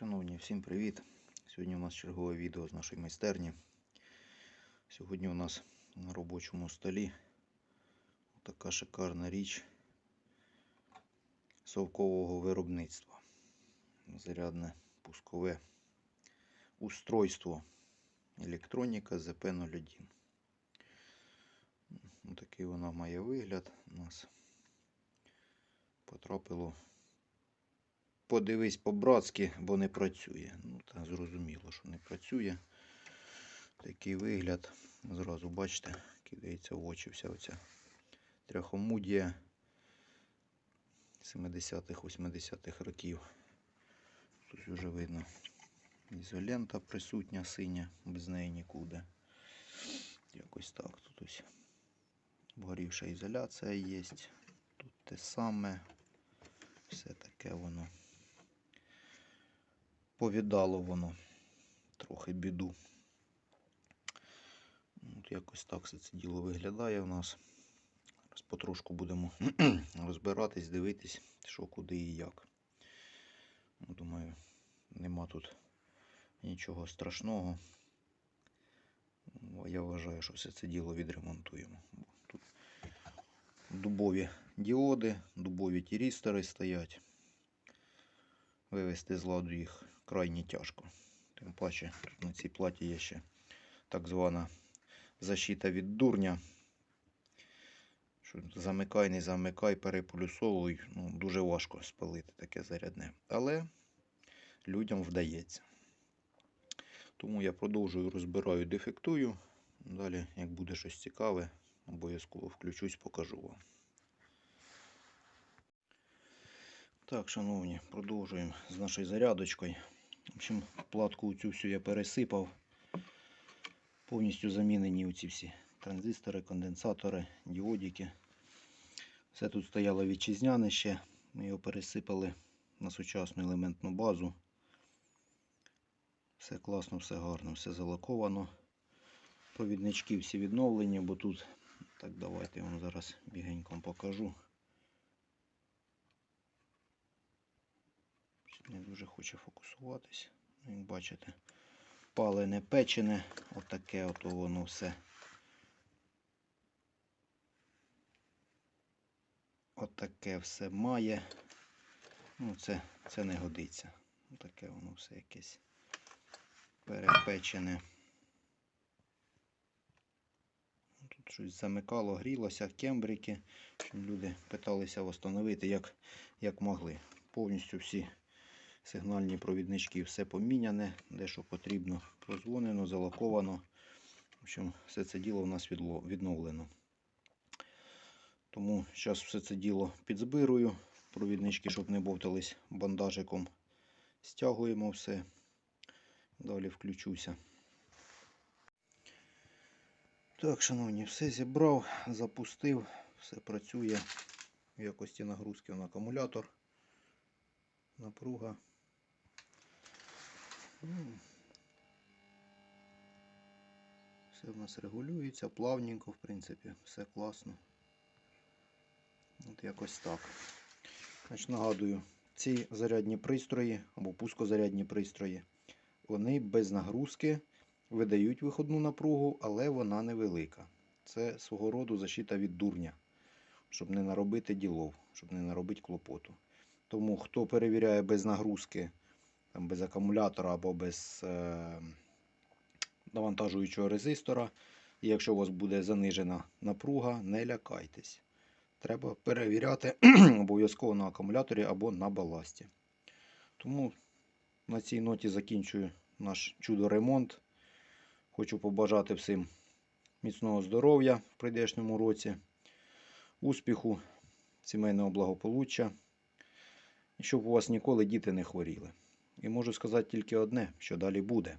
Шановні, всім привіт! Сьогодні у нас чергове відео з нашої майстерні. Сьогодні у нас на робочому столі така шикарна річ совкового виробництва. Зарядне пускове устройство електроніка ZP01. Ось Такий вона має вигляд. У нас потрапило подивись по-братськи, бо не працює. Ну, та зрозуміло, що не працює. Такий вигляд. Зразу бачите, кидається в очі вся оця тряхомудія 70-х, 80-х років. Тут вже видно ізолента присутня синя, без неї нікуди. Якось так. Тут ось вгорівша ізоляція є. Тут те саме. Все таке воно повідало воно трохи біду. От якось так все це діло виглядає у нас. Зараз потрошку будемо розбиратись, дивитись, що куди і як. Ну, Думаю, нема тут нічого страшного. Ну, Я вважаю, що все це діло відремонтуємо. Тут дубові діоди, дубові тірістори стоять. Вивести з ладу їх крайні тяжко. Тим паче тут на цій платі є ще так звана защита від дурня. Що замикай, не замикай, переполюсовуй. Ну, дуже важко спалити таке зарядне. Але людям вдається. Тому я продовжую розбираю, дефектую. Далі, як буде щось цікаве, обов'язково включусь, покажу вам. Так, шановні, продовжуємо з нашою зарядочкою. В общем, платку цю всю я пересипав. Повністю замінені оці всі транзистори, конденсатори, діодики. Все тут стояло вітчизняне ще. Ми його пересипали на сучасну елементну базу. Все класно, все гарно, все залаковано. Провіднички всі відновлені, бо тут, так давайте я вам зараз бігенько покажу. Не дуже хоче фокусуватись. Як бачите, палене печене, отаке от воно все. Отаке все має. Ну, це, це не годиться. Таке воно все якесь перепечене. Тут щось замикало, грілося, кембрики. Люди питалися встановити, як, як могли. Повністю всі сигнальні провіднички все поміняне, де що потрібно, прозвонено, залаковано. В общем, все це діло у нас відновлено. Тому зараз все це діло підзбирую. Провіднички, щоб не бовтались бандажиком. Стягуємо все. Далі включуся. Так, шановні, все зібрав, запустив, все працює в якості нагрузки на акумулятор. Напруга. Ну, Все в нас регулюється, плавненько, в принципі, все класно. От якось так. Значить, нагадую, ці зарядні пристрої або пускозарядні пристрої, вони без нагрузки видають виходну напругу, але вона невелика. Це свого роду защита від дурня, щоб не наробити ділов, щоб не наробити клопоту. Тому хто перевіряє без нагрузки, там, без акумулятора або без е, навантажуючого резистора, і якщо у вас буде занижена напруга, не лякайтесь. Треба перевіряти обов'язково на акумуляторі або на баласті. Тому на цій ноті закінчую наш чудо-ремонт. Хочу побажати всім міцного здоров'я в прийдешньому році, успіху, сімейного благополуччя. Щоб у вас ніколи діти не хворіли. І можу сказати тільки одне, що далі буде.